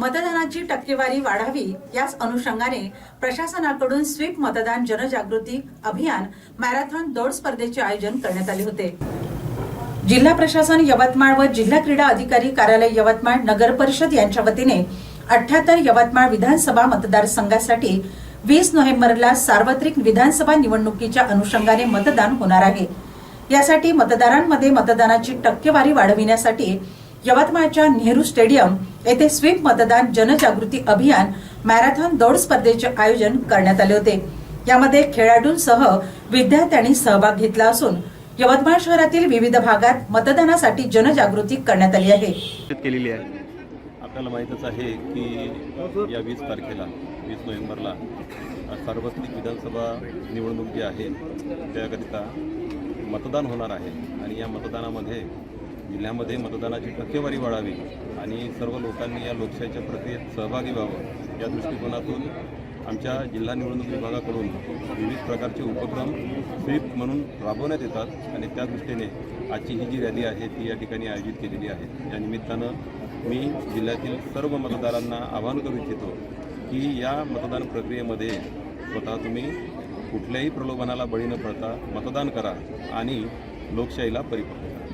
मतदानाची टक्केवारी वाढावी याच अनुषंगाने प्रशासनाकडून स्वीप मतदान जनजागृती अभियान मॅरेथॉन दौड स्पर्धेचे आयोजन करण्यात आले होते. जिल्हा प्रशासन यवतमाळ व जिल्हा क्रीडा अधिकारी कार्यालय यवतमाळ नगर परिषद यांच्या वतीने अठ्याहत्तर यवतमाळ विधानसभा मतदारसंघासाठी वीस नोव्हेंबरला सार्वत्रिक विधानसभा निवडणुकीच्या अनुषंगाने मतदान होणार आहे. यासाठी मतदारांमध्ये मतदानाची टक्केवारी वाढविण्यासाठी यवतमाळच्या नेहरू स्टेडियम येथे स्वीप मतदान जनजागृती अभियान मॅरेथॉन दौड स्पर्धेचे आयोजन करण्यात आले होते. यामध्ये खेळाडूंसह विद्यार्थ्यांनी सहभाग घेतला असून यवतमाळ शहरातील विविध भागात मतदानासाठी जनजागृती करण्यात आली आहे. केलेली आहे. आपल्याला माहीतच आहे की या वीस तारखेला वीस नोव्हेंबरला सार्वत्रिक विधानसभा निवडणूक जी आहे त्याकरिता मतदान होणार आहे. आणि या मतदानामध्ये जिल्ह्यामध्ये मतदानाची टक्केवारी वाढावी आणि सर्व लोकांनी या लोकशाहीच्या प्रक्रियेत सहभागी व्हावं या दृष्टिकोनातून आमच्या जिल्हा निवडणूक विभागाकडून विविध प्रकारचे उपक्रम स्वीप म्हणून राबवण्यात येतात आणि त्या दृष्टीने आजची ही जी रॅली आहे ती या ठिकाणी आयोजित केलेली आहे. या निमित्तानं मी जिल्ह्यातील सर्व मतदारांना आवाहन करू इच्छितो की या मतदान प्रक्रियेमध्ये स्वतः तुम्ही कुठल्याही प्रलोभनाला बळी न पडता मतदान करा आणि लोकशाहीला परिपक्व करा.